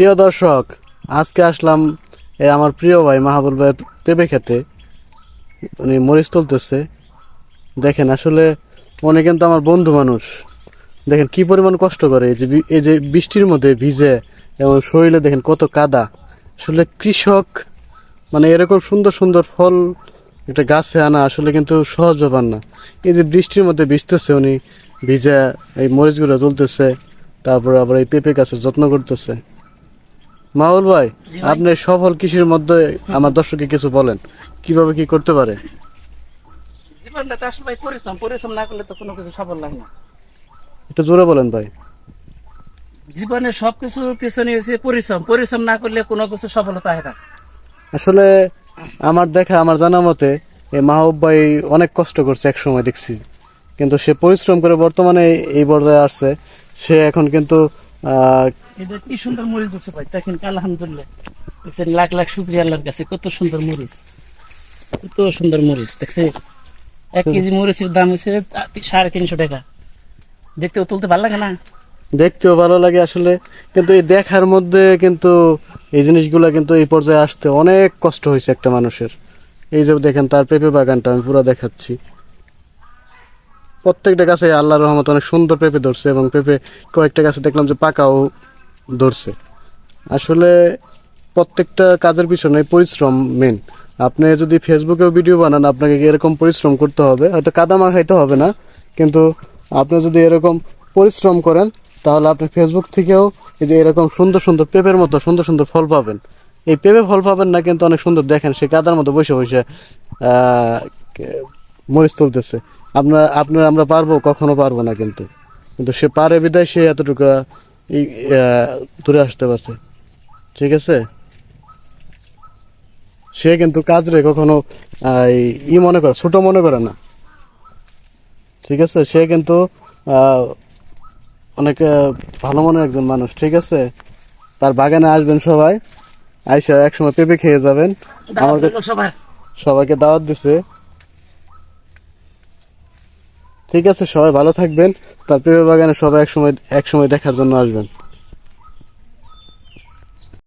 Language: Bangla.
প্রিয় দর্শক, আজকে আসলাম এই আমার প্রিয় ভাই মাহাবুল ভাই পেঁপে খেতে। উনি মরিচ তুলতেছে। দেখেন, আসলে উনি কিন্তু আমার বন্ধু মানুষ। দেখেন, কি পরিমাণ কষ্ট করে এই যে এই যে বৃষ্টির মধ্যে ভিজে এবং শরীরে দেখেন কত কাদা। আসলে কৃষক মানে এরকম সুন্দর সুন্দর ফল একটা গাছে আনা আসলে কিন্তু সহজ ব্যাপার না। এই যে বৃষ্টির মধ্যে ভিজতেছে উনি, ভিজে এই মরিচগুলো তুলতেছে, তারপর আবার এই পেঁপে গাছের যত্ন করতেছে। মাহুল ভাই আপনি সফল কৃষির মধ্যে আমার দর্শককে কিছু বলেন। কীভাবে কি করতে পারে? জীবনটা তো আসলে ভাই পরিশ্রম পরিশ্রম না করলে তো কোনো কিছু সফল লাগে না। একটু জোরে বলেন ভাই। জীবনে সবকিছু পিছনে হয়েছে পরিশ্রম পরিশ্রম না করলে কোনো কিছু সফলতা হয় না। আসলে আমার দেখা আমার জানা মতে এই মাহবুব ভাই অনেক কষ্ট করছে এক সময় দেখছি। কিন্তু সে পরিশ্রম করে বর্তমানে এই পর্যায়ে আসছে। সে এখন কিন্তু এটা কি সুন্দর মরিচ ভাই? দেখেন আলহামদুলিল্লাহ। দেখছেন লাখ লাখ শুক্রিয়া আল্লাহর কাছে। কত সুন্দর মরিচ। কত সুন্দর মরিচ এক কেজি মরিচের দাম হচ্ছে সাড়ে তিনশো টাকা। দেখতেও তুলতে ভালো লাগে না? দেখতেও ভালো লাগে আসলে। কিন্তু এই দেখার মধ্যে কিন্তু এই জিনিসগুলো কিন্তু এই পর্যায়ে আসতে অনেক কষ্ট হয়েছে একটা মানুষের। এই যে দেখেন তার পেঁপে বাগানটা আমি পুরো দেখাচ্ছি। প্রত্যেকটা গাছে আল্লাহর রহমত অনেক সুন্দর পেঁপে ধরছে এবং পেঁপে কয়েকটা গাছে দেখলাম যে পাকাও ধরছে। আসলে প্রত্যেকটা কাজের পিছনে পরিশ্রম মেন আপনি যদি ফেসবুকেও ভিডিও বানান, আপনাকে এরকম পরিশ্রম করতে হবে? হয়তো কাদা মাখাইতে হবে না, কিন্তু আপনি যদি এরকম পরিশ্রম করেন, তাহলে আপনি ফেসবুক থেকেও এই যে এরকম সুন্দর সুন্দর পেঁপের মতো সুন্দর সুন্দর ফল পাবেন। এই পেঁপে ফল পাবেন না, কিন্তু অনেক সুন্দর দেখেন, সে কাদার মতো বসে বসে মরিচ তুলতেছে। আপনার আপনার আমরা পারব কখনো পারব না কিন্তু। কিন্তু সে পারে বিদায় সে এতটুকু দূরে আসতে পারছে। ঠিক আছে? সে কিন্তু কাজ রে কখনো আহ, ই মনে করে ছোট মনে করে না। ঠিক আছে? সে কিন্তু অনেক ভালো মনের একজন মানুষ ঠিক আছে? তার বাগানে আসবেন সবাই। আইসা একসময় পেঁপে খেয়ে যাবেন। আমার সবার সবাইকে দাওয়াত দিছে। ঠিক আছে সবাই ভালো থাকবেন। তার প্রিয় বাগানে সবাই একসময় একসময় দেখার জন্য আসবেন।